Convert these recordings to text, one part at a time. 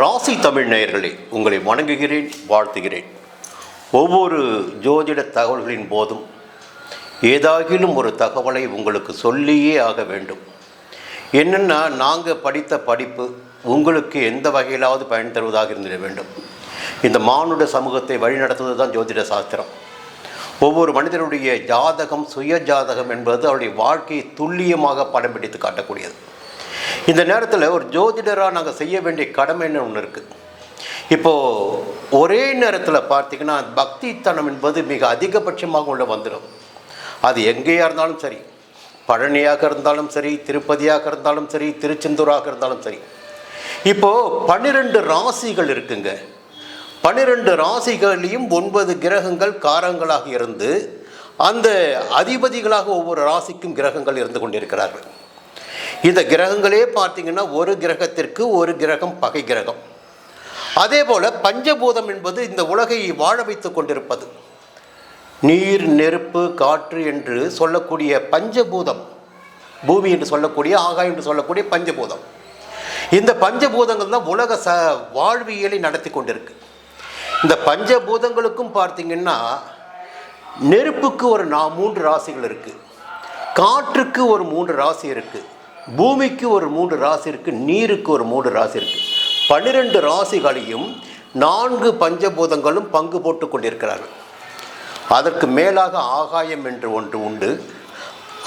ராசி தமிழ் நேயர்களே உங்களை வணங்குகிறேன் வாழ்த்துகிறேன். ஒவ்வொரு ஜோதிட தகவல்களின் போதும் ஏதாகிலும் ஒரு தகவலை உங்களுக்கு சொல்லியே ஆக வேண்டும். என்னென்னா நாங்கள் படித்த படிப்பு உங்களுக்கு எந்த வகையிலாவது பயன் தருவதாக இருந்திட வேண்டும். இந்த மானுட சமூகத்தை வழிநடத்துவது தான் ஜோதிட சாஸ்திரம். ஒவ்வொரு மனிதனுடைய ஜாதகம் சுய ஜாதகம் என்பது அவருடைய வாழ்க்கையை துல்லியமாக படம் பிடித்து காட்டக்கூடியது. இந்த நேரத்தில் ஒரு ஜோதிடராக நாங்கள் செய்ய வேண்டிய கடமைன்னு ஒன்று இருக்குது இப்போது ஒரே நேரத்தில் பார்த்தீங்கன்னா பக்தித்தனம் என்பது மிக அதிகபட்சமாக உள்ள வந்துடும் அது எங்கேயா இருந்தாலும் சரி பழனியாக இருந்தாலும் சரி திருப்பதியாக இருந்தாலும் சரி திருச்செந்தூராக இருந்தாலும் சரி. இப்போது பன்னிரெண்டு ராசிகள் இருக்குங்க. பன்னிரெண்டு ராசிகளையும் ஒன்பது கிரகங்கள் காரங்களாக இருந்து அந்த அதிபதிகளாக ஒவ்வொரு ராசிக்கும் கிரகங்கள் இருந்து கொண்டிருக்கிறார்கள். இந்த கிரகங்களே பார்த்தீங்கன்னா ஒரு கிரகத்திற்கு ஒரு கிரகம் பகை கிரகம். அதே போல் பஞ்சபூதம் என்பது இந்த உலகை வாழ வைத்து கொண்டிருப்பது. நீர் நெருப்பு காற்று என்று சொல்லக்கூடிய பஞ்சபூதம் பூமி என்று சொல்லக்கூடிய ஆகாயம் என்று சொல்லக்கூடிய பஞ்சபூதம். இந்த பஞ்சபூதங்கள் தான் உலக ச வாழ்வியலை நடத்தி கொண்டிருக்கு. இந்த பஞ்சபூதங்களுக்கும் பார்த்தீங்கன்னா நெருப்புக்கு ஒரு நா மூன்று ராசிகள் இருக்குது காற்றுக்கு ஒரு மூன்று ராசி இருக்குது பூமிக்கு ஒரு மூன்று ராசி இருக்குது நீருக்கு ஒரு மூன்று ராசி இருக்குது பன்னிரெண்டு ராசிகளையும் நான்கு பஞ்சபூதங்களும் பங்கு போட்டு கொண்டிருக்கிறார்கள். அதற்கு மேலாக ஆகாயம் என்று ஒன்று உண்டு.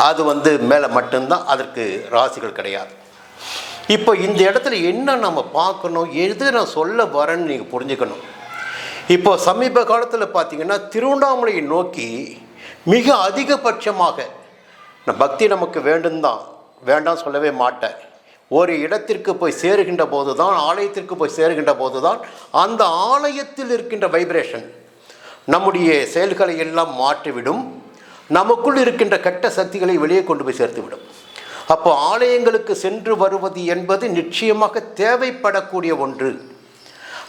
அது வந்து மேலே மட்டும்தான் அதற்கு ராசிகள் கிடையாது. இப்போ இந்த இடத்துல என்ன நம்ம பார்க்கணும்? எது நான் சொல்ல வரேன்னு நீங்கள் புரிஞ்சுக்கணும். இப்போ சமீப காலத்தில் பார்த்தீங்கன்னா திருவண்ணாமலையை நோக்கி மிக அதிகபட்சமாக பக்தி நமக்கு வேண்டும் தான் வேண்டாம் சொல்லவே மாட்டேன் ஒரு இடத்திற்கு போய் சேருகின்ற போது தான் ஆலயத்திற்கு போய் சேருகின்ற போது தான் அந்த ஆலயத்தில் இருக்கின்ற வைப்ரேஷன் நம்முடைய செயல்களை எல்லாம் மாற்றிவிடும். நமக்குள் இருக்கின்ற கெட்ட சக்திகளை வெளியே கொண்டு போய் சேர்த்துவிடும். அப்போ ஆலயங்களுக்கு சென்று வருவது என்பது நிச்சயமாக தேவைப்படக்கூடிய ஒன்று.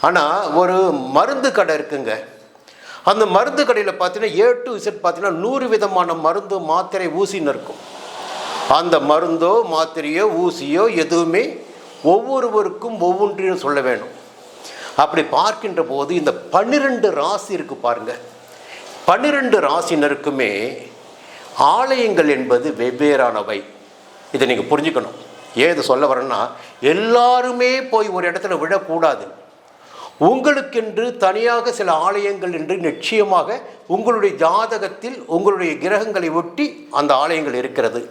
ஆனால் ஒரு மருந்து கடை இருக்குங்க. அந்த மருந்து கடையில் பார்த்தீங்கன்னா ஏ டு இசட் பார்த்தீங்கன்னா நூறு விதமான மருந்து மாத்திரை ஊசின்னு இருக்கும். அந்த மருந்தோ மாத்திரையோ ஊசியோ எதுவுமே ஒவ்வொருவருக்கும் ஒவ்வொன்றையும் சொல்ல வேணும். அப்படி பார்க்கின்ற போது இந்த பன்னிரெண்டு ராசி இருக்கு பாருங்க. பன்னிரெண்டு ராசினருக்குமே ஆலயங்கள் என்பது வெவ்வேறானவை. இதை நீங்கள் புரிஞ்சுக்கணும். ஏன் இதை சொல்ல வரேன்னா எல்லாருமே போய் ஒரு இடத்துல விழக்கூடாது. உங்களுக்கென்று தனியாக சில ஆலயங்கள் என்று நிச்சயமாக உங்களுடைய ஜாதகத்தில் உங்களுடைய கிரகங்களை ஒட்டி அந்த ஆலயங்கள் இருக்கிறது.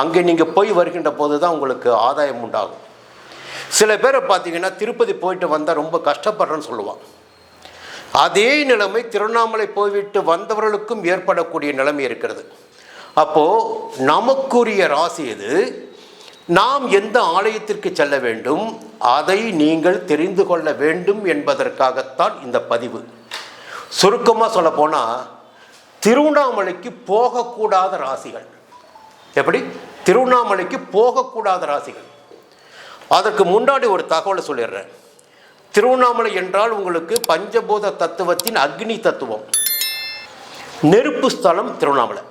அங்கே நீங்கள் போய் வருகின்ற போது தான் உங்களுக்கு ஆதாயம் உண்டாகும். சில பேரை பார்த்தீங்கன்னா திருப்பதி போயிட்டு வந்தால் ரொம்ப கஷ்டப்படுறேன்னு சொல்லுவான். அதே நிலைமை திருவண்ணாமலை போய்விட்டு வந்தவர்களுக்கும் ஏற்படக்கூடிய நிலைமை இருக்கிறது. அப்போது நமக்குரிய ராசி எது? நாம் எந்த ஆலயத்திற்கு செல்ல வேண்டும் அதை நீங்கள் தெரிந்து கொள்ள வேண்டும் என்பதற்காகத்தான் இந்த பதிவு. சுருக்கமாக சொல்லப்போனால் திருவண்ணாமலைக்கு போகக்கூடாத ராசிகள். எப்படி? திருவண்ணாமலைக்கு போகக்கூடாத ராசிகள். அதற்கு முன்னாடி ஒரு தகவலை சொல்லிடுறேன். திருவண்ணாமலை என்றால் உங்களுக்கு பஞ்சபூத தத்துவத்தின் அக்னி தத்துவம். நெருப்பு ஸ்தலம் திருவண்ணாமலை.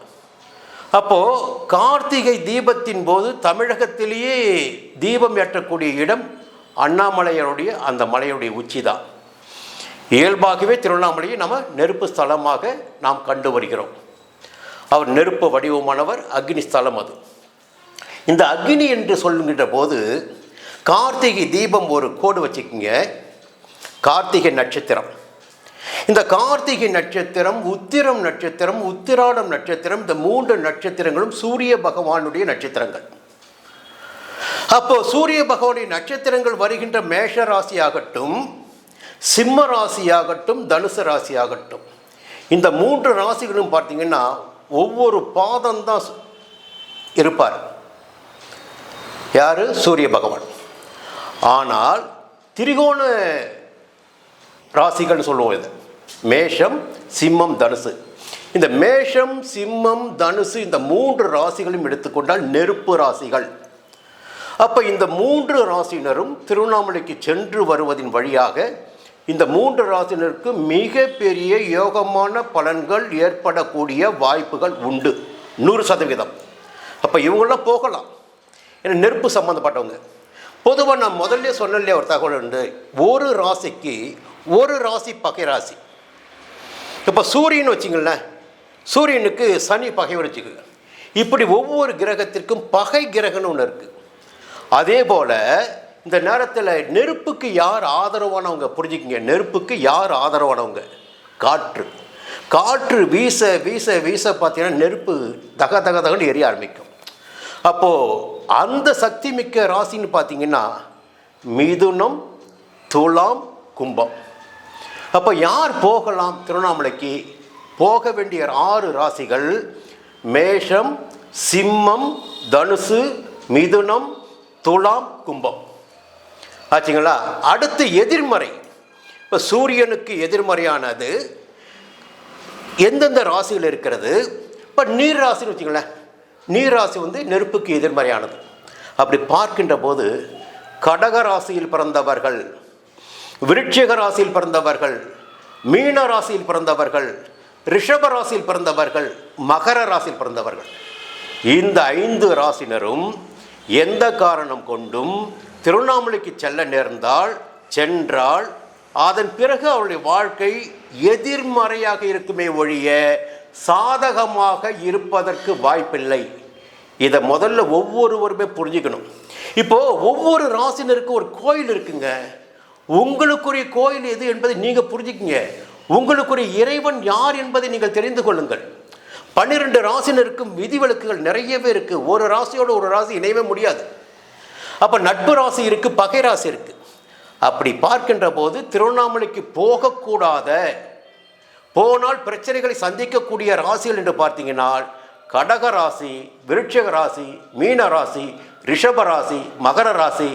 அப்போது கார்த்திகை தீபத்தின் போது தமிழகத்திலேயே தீபம் ஏற்றக்கூடிய இடம் அண்ணாமலையனுடைய அந்த மலையுடைய உச்சி தான் இயல்பாகவே திருவண்ணாமலையை நம்ம நெருப்பு ஸ்தலமாக நாம் கண்டு வருகிறோம். அவர் நெருப்பு வடிவமானவர் அக்னி ஸ்தலம் அது. இந்த அக்னி என்று சொல்லுகின்ற போது கார்த்திகை தீபம் ஒரு கோடு வச்சுக்கிங்க. கார்த்திகை நட்சத்திரம். இந்த கார்த்திகை நட்சத்திரம் உத்திரம் நட்சத்திரம் உத்திராடம் நட்சத்திரம் இந்த மூன்று நட்சத்திரங்களும் சூரிய பகவானுடைய நட்சத்திரங்கள். அப்போ சூரிய பகவானுடைய நட்சத்திரங்கள் வருகின்ற மேஷ ராசியாகட்டும் சிம்ம ராசியாகட்டும் தனுசு ராசியாகட்டும் இந்த மூன்று ராசிகளும் பார்த்தீங்கன்னா ஒவ்வொரு பாதம் தான் இருப்பார். யார்? சூரிய பகவான். ஆனால் திரிகோண ராசிகள்னு சொல்லுவோம் இது. மேஷம் சிம்மம் தனுசு. இந்த மேஷம் சிம்மம் தனுசு இந்த மூன்று ராசிகளையும் எடுத்துக்கொண்டால் நெருப்பு ராசிகள். அப்போ இந்த மூன்று ராசியினரும் திருவண்ணாமலைக்கு சென்று வருவதின் வழியாக இந்த மூன்று ராசினருக்கு மிகப்பெரிய யோகமான பலன்கள் ஏற்படக்கூடிய வாய்ப்புகள் உண்டு. நூறு சதவீதம். அப்போ இவங்களாம் போகலாம். ஏன்னா நெருப்பு சம்மந்தப்பட்டவங்க பொதுவாக நான் முதல்ல சொன்னல இல்லையா ஒரு தகவல் உண்டு. ஒரு ராசிக்கு ஒரு ராசி பகை ராசி இப்போ சூரியன் வச்சிங்களேன் சூரியனுக்கு சனி பகை வச்சுக்கோங்க இப்படி ஒவ்வொரு கிரகத்திற்கும் பகை கிரகம்னு ஒன்று இருக்குது அதே போல் இந்த நேரத்தில் நெருப்புக்கு யார் ஆதரவானவங்க புரிஞ்சுக்கிங்க. நெருப்புக்கு யார் ஆதரவானவங்க? காற்று. காற்று வீச வீச வீச பார்த்தீங்கன்னா நெருப்பு தக தக தகன்னு எரிய ஆரம்பிக்கும். அப்போது அந்த சக்தி மிக்க ராசின்னு பார்த்தீங்கன்னா மிதுனம் துலாம் கும்பம். அப்போ யார் போகலாம் திருவண்ணாமலைக்கு? போக வேண்டிய ஆறு ராசிகள் மேஷம் சிம்மம் தனுசு மிதுனம் துலாம் கும்பம். ஆச்சுங்களா? அடுத்து எதிர்மறை. இப்போ சூரியனுக்கு எதிர்மறையானது. எந்தெந்த ராசியில் இருக்கிறது? இப்போ நீர் ராசின்னு வச்சுங்களேன் நீர் ராசி வந்து நெருப்புக்கு எதிர்மறையானது. அப்படி பார்க்கின்ற போது கடக ராசியில் பிறந்தவர்கள் விருட்சிக ராசியில் பிறந்தவர்கள் மீன ராசியில் பிறந்தவர்கள் ரிஷப ராசியில் பிறந்தவர்கள் மகர ராசியில் பிறந்தவர்கள். இந்த ஐந்து ராசினரும் எந்த காரணம் கொண்டும் திருவண்ணாமலைக்கு செல்ல நேர்ந்தால் சென்றால் அதன் பிறகு அவருடைய வாழ்க்கை எதிர்மறையாக இருக்குமே ஒழிய சாதகமாக இருப்பதற்கு வாய்ப்பில்லை. இதை முதல்ல ஒவ்வொருவருமே புரிஞ்சுக்கணும். இப்போது ஒவ்வொரு ராசினருக்கும் ஒரு கோயில் இருக்குங்க. உங்களுக்குரிய கோயில் எது என்பதை நீங்கள் புரிஞ்சுக்கிங்க. உங்களுக்குரிய இறைவன் யார் என்பதை நீங்கள் தெரிந்து கொள்ளுங்கள். பன்னிரெண்டு ராசினருக்கும் விதிவிலக்குகள் நிறையவே இருக்குது ஒரு ராசியோட ஒரு ராசி இணையவே முடியாது. அப்போ நட்பு ராசி இருக்குது பகை ராசி இருக்குது அப்படி பார்க்கின்ற போது திருவண்ணாமலைக்கு போகக்கூடாத போனால் பிரச்சனைகளை சந்திக்கக்கூடிய ராசிகள் என்று பார்த்தீங்கன்னா கடக ராசி விருட்சக ராசி மீன ராசி ரிஷப ராசி மகர ராசி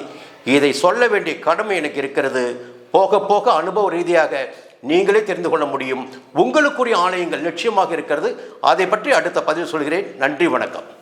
இதை சொல்ல வேண்டிய கடமை எனக்கு இருக்கிறது. போக போக அனுபவ ரீதியாக நீங்களே தெரிந்து கொள்ள முடியும். உங்களுக்குரிய ஆலயங்கள் நிச்சயமாக இருக்கிறது. அதை பற்றி அடுத்த பதிவு சொல்கிறேன். நன்றி வணக்கம்.